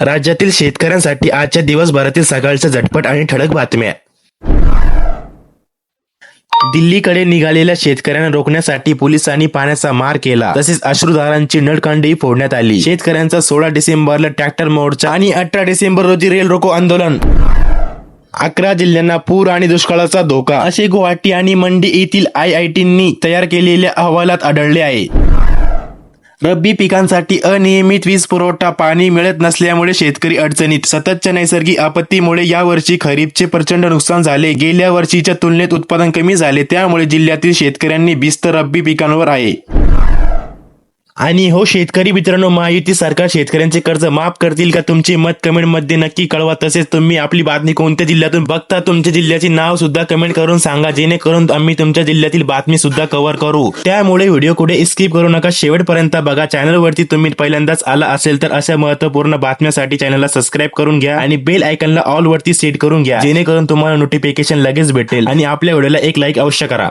राज्यातील शेतकऱ्यांसाठी आजच्या दिवसभरातील सकाळच्या झटपट आणि ठळक बातम्या. दिल्लीकडे निघालेल्या शेतकऱ्यांना रोखण्यासाठी पोलिसांनी पाण्याचा मार केला. तसेच अश्रुधारांची नळकांडी फोडण्यात आली. शेतकऱ्यांचा सोळा डिसेंबरला ट्रॅक्टर मोर्चा आणि अठरा डिसेंबर रोजी रेल रोको आंदोलन. अकरा जिल्ह्यांना पूर आणि दुष्काळाचा धोका. असे गुवाहाटी आणि मंडी येथील आय आय टींनी तयार केलेल्या अहवालात आढळले आहे. रब्बी पिकांसाठी अनियमित वीज पुरवठा पाणी मिळत नसल्यामुळे शेतकरी अडचणीत. सततच्या नैसर्गिक आपत्तीमुळे यावर्षी खरीपचे प्रचंड नुकसान झाले. गेल्या वर्षीच्या तुलनेत उत्पादन कमी झाले. त्यामुळे जिल्ह्यातील शेतकऱ्यांनी बिस्त रब्बी पिकांवर आहे. आणि हो शेतकरी मित्रांनो महायुती सरकार शेतकऱ्यांचे कर्ज माफ करतील का तुमचे मत कमेंटमध्ये नक्की कळवा. तसेच तुम्ही आपली बातमी कोणत्या जिल्ह्यातून बघता तुमच्या जिल्ह्याचे नाव सुद्धा कमेंट करून सांगा जेणेकरून आम्ही तुमच्या जिल्ह्यातील बातमी सुद्धा कव्हर करू. त्यामुळे व्हिडिओ कुठे स्किप करू नका. शेवटपर्यंत बघा. चॅनलवरती तुम्ही पहिल्यांदाच आला असेल तर अशा महत्त्वपूर्ण बातम्यासाठी चॅनलला सबस्क्राईब करून घ्या आणि बेल आयकनला ऑल वरती सेट करून घ्या जेणेकरून तुम्हाला नोटिफिकेशन लगेच भेटेल आणि आपल्या व्हिडिओला एक लाईक अवश्य करा.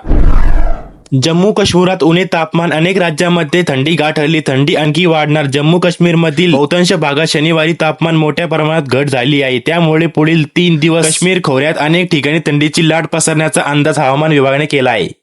जम्मू काश्मीरात उणे तापमान अनेक राज्यांमध्ये थंडी गाठली. थंडी आणखी वाढणार. जम्मू काश्मीरमधील बहुतांश भागात शनिवारी तापमान मोठ्या प्रमाणात घट झाली आहे. त्यामुळे पुढील तीन दिवस काश्मीर खोऱ्यात अनेक ठिकाणी थंडीची लाट पसरण्याचा अंदाज हवामान विभागाने केला आहे.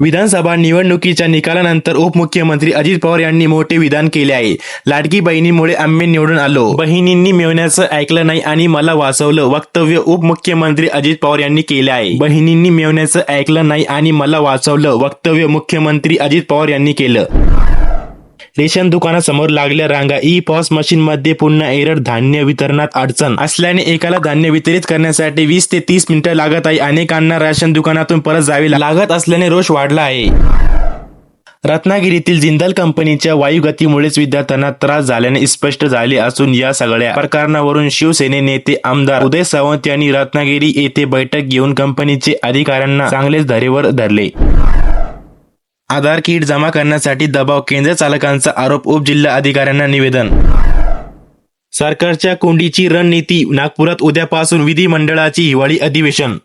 विधानसभा निवडणुकीच्या निकालानंतर उपमुख्यमंत्री अजित पवार यांनी मोठे विधान केले आहे. लाडकी बहिणीमुळे आम्ही निवडून आलो. बहिणींनी मिळवण्याचं ऐकलं नाही आणि मला वाचवलं वक्तव्य उपमुख्यमंत्री अजित पवार यांनी केले आहे. बहिणींनी मिळवण्याचं ऐकलं नाही आणि मला वाचवलं वक्तव्य मुख्यमंत्री अजित पवार यांनी केलं. रेशन दुकानासमोर लागल्या रांगा. ई पॉस मशीन मध्ये पुन्हा एरर धान्य वितरणात अडचण. असल्याने एकाला धान्य वितरित करण्यासाठी वीस ते तीस मिनिटं लागत आहे. अनेकांना राशन दुकानातून परत जावे लागत असल्याने रोष वाढला आहे. रत्नागिरीतील जिंदाल कंपनीच्या वायुगतीमुळेच विद्यार्थ्यांना त्रास झाल्याने स्पष्ट झाले असून या सगळ्या प्रकरणावरून शिवसेने नेते आमदार उदय सावंत यांनी रत्नागिरी येथे बैठक घेऊन कंपनीचे अधिकाऱ्यांना चांगलेच धरेवर धरले. आधार किट जमा करण्यासाठी दबाव केंद्र चालकांचा आरोप उपजिल्हा अधिकाऱ्यांना निवेदन. सरकारच्या कोंडीची रणनीती नागपुरात उद्यापासून विधिमंडळाची हिवाळी अधिवेशन.